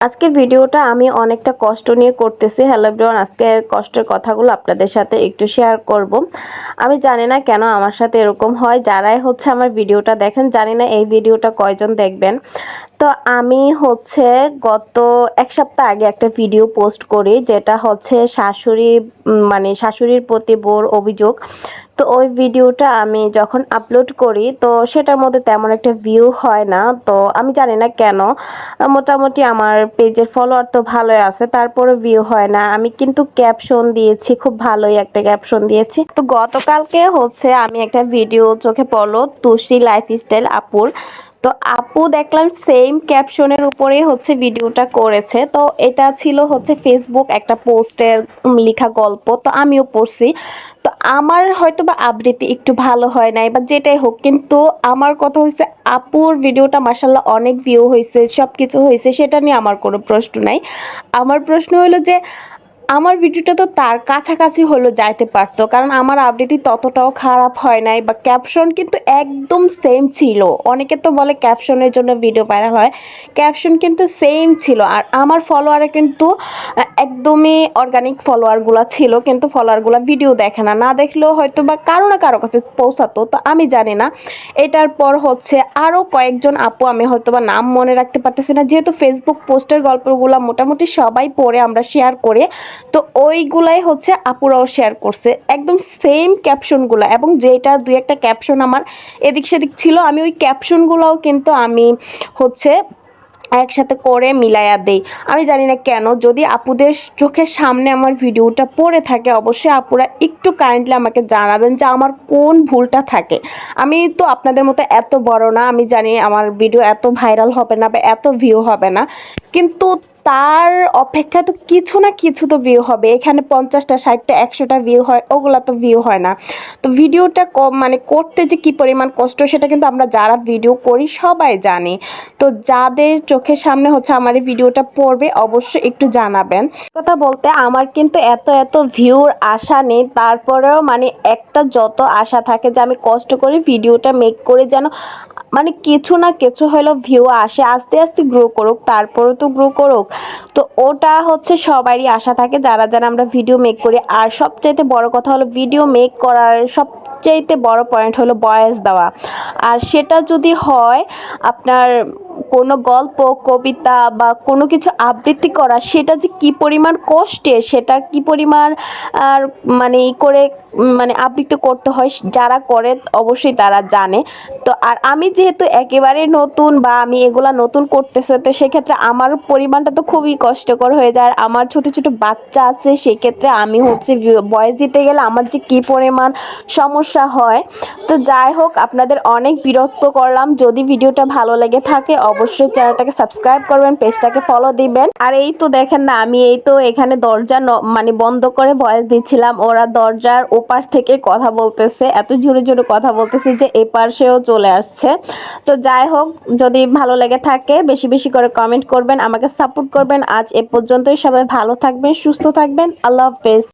আজকের ভিডিওটা আমি অনেকটা কষ্ট নিয়ে করতেছি। হ্যালো এভরিওয়ান আজকের কষ্টের কথাগুলো আপনাদের সাথে একটু শেয়ার করব। আমি জানি না কেন আমার সাথে এরকম হয়। যারাই হচ্ছে আমার ভিডিওটা দেখেন, জানি না এই ভিডিওটা কয়জন দেখবেন। তো আমি হচ্ছে গত এক সপ্তাহ আগে একটা ভিডিও পোস্ট করি, যেটা হচ্ছে শাশুড়ি মানে শাশুড়ির প্রতি বোর অভিযোগ। তো ওই ভিডিওটা আমি যখন আপলোড করি, তো সেটার মধ্যে তেমন একটা ভিউ হয় না। তো আমি জানি না কেন। মোটামুটি আমার পেজের ফলোয়ার তো ভালোই আছে তারপরে ভিউ হয় না। আমি কিন্তু ক্যাপশন দিয়েছি, খুব ভালোই একটা ক্যাপশন দিয়েছি। তো গতকালকে হচ্ছে আমি একটা ভিডিও চোখে পড়ল তুষি লাইফস্টাইল আপুর। তো আপু দেখলাম সেম ক্যাপশনের উপরেই হচ্ছে ভিডিওটা করেছে। তো এটা ছিল হচ্ছে ফেসবুক একটা পোস্টের লেখা গল্প, তো আমিও পড়ছি। তো আমার হয়তো বা আবৃত্তি একটু ভালো হয় নাই বা যেটাই হোক, কিন্তু আমার কথা হয়েছে আপুর ভিডিওটা মাসাল্লাহ অনেক ভিউ হয়েছে সব কিছু হয়েছে সেটা নিয়ে আমার কোনো প্রশ্ন নাই। আমার প্রশ্ন হলো যে আমার ভিডিওটা তো তার কাছাকাছি হলো যাইতে পারতো, কারণ আমার আবৃত্তি ততটাও খারাপ হয় নাই বা ক্যাপশন কিন্তু একদম সেম ছিল। অনেকে তো বলে ক্যাপশনের জন্য ভিডিও ভাইরাল হয় ক্যাপশন কিন্তু সেম ছিল। আর আমার ফলোয়ারে কিন্তু একদমই অর্গানিক ফলোয়ারগুলো ছিল, কিন্তু ফলোয়ারগুলো ভিডিও দেখে না। না দেখলেও হয়তো বা কারও না কারও কাছে পৌঁছাতো, তো আমি জানি না। এটার পর হচ্ছে আরও কয়েকজন আপু আমি হয়তো বা নাম মনে রাখতে পারতেছি না, যেহেতু ফেসবুক পোস্টের গল্পগুলো মোটামুটি সবাই পড়ে, আমরা শেয়ার করে। তো ওইগুলাই হচ্ছে আপুরাও শেয়ার করছে। একদম সেম ক্যাপশনগুলো এবং যেটা দুই একটা ক্যাপশন আমার এদিক সেদিক ছিল, আমি ওই ক্যাপশনগুলোও কিন্তু আমি হচ্ছে একসাথে করে মিলাইয়া দেই। আমি জানি না কেন, যদি আপুদের চোখের সামনে আমার ভিডিওটা পড়ে থাকে, অবশ্যই আপুরা একটু কাইন্ডলি আমাকে জানাবেন যে আমার কোন ভুলটা থাকে। আমি তো আপনাদের মতো এত বড় না, আমি জানি আমার ভিডিও এত ভাইরাল হবে না বা এত ভিউ হবে না। কিন্তু তার অপেক্ষা তো কিছু না কিছু তো ভিউ হবে। এখানে পঞ্চাশটা, ষাটটা, একশোটা ভিউ হয়, ওগুলা তো ভিউ হয় না। তো ভিডিওটা কম মানে করতে যে কি পরিমাণ কষ্ট, সেটা কিন্তু আমরা যারা ভিডিও করি সবাই জানি। তো যাদের চোখের সামনে হচ্ছে আমার এই ভিডিওটা পড়বে, অবশ্যই একটু জানাবেন। কথা বলতে আমার কিন্তু এত এত ভিউর আশা নেই। তারপরেও মানে একটা যত আশা থাকে যে আমি কষ্ট করে ভিডিওটা মেক করে যেন মানে কিছু না কিছু হলো ভিউ আসে, আস্তে আস্তে গ্রো করুক, তারপরও তো গ্রো করুক। তো ওটা হচ্ছে সবারই আশা থাকে, যারা যারা আমরা ভিডিও মেক করি। আর সবচাইতে বড় কথা হলো ভিডিও মেক করার সবচাইতে বড় পয়েন্ট হলো বয়স দেওয়া। আর সেটা যদি হয়, আপনার কোনো গল্প, কবিতা বা কোনো কিছু আবৃত্তি করা, সেটা যে কি পরিমাণ কষ্টে, সেটা কি পরিমাণ আর মানে ই করে মানে আবৃত্তি করতে হয়, যারা করে অবশ্যই তারা জানে। তো আর আমি যেহেতু একেবারে নতুন বা আমি এগুলা নতুন করতেছে, তো সেক্ষেত্রে আমার পরিমাণটা তো খুবই কষ্টকর হয়ে যায়। আর আমার ছোট ছোট বাচ্চা আছে, সেক্ষেত্রে আমি হচ্ছে বয়স দিতে গেলে আমার যে কি পরিমাণ সমস্যা হয়। তো যাই হোক, আপনাদের অনেক বিরক্ত করলাম। যদি ভিডিওটা ভালো লেগে থাকে অবশ্যই চ্যানেলটাকে সাবস্ক্রাইব করবেন, পেজটাকে ফলো দিবেন। আর এই তো দেখেন না, আমি এই তো এখানে দরজা মানে বন্ধ করে ভয়েস দিচ্ছিলাম। ওরা দরজার ওপার থেকে কথা বলতেছে, এত জোরে জোরে কথা বলতেছে যে এপার সেও চলে আসছে। তো যাই হোক, যদি ভালো লেগে থাকে, বেশি বেশি করে কমেন্ট করবেন, আমাকে সাপোর্ট করবেন। আজ এ পর্যন্তই, সবাই ভালো থাকবেন, সুস্থ থাকবেন। আল্লাহ হাফেজ।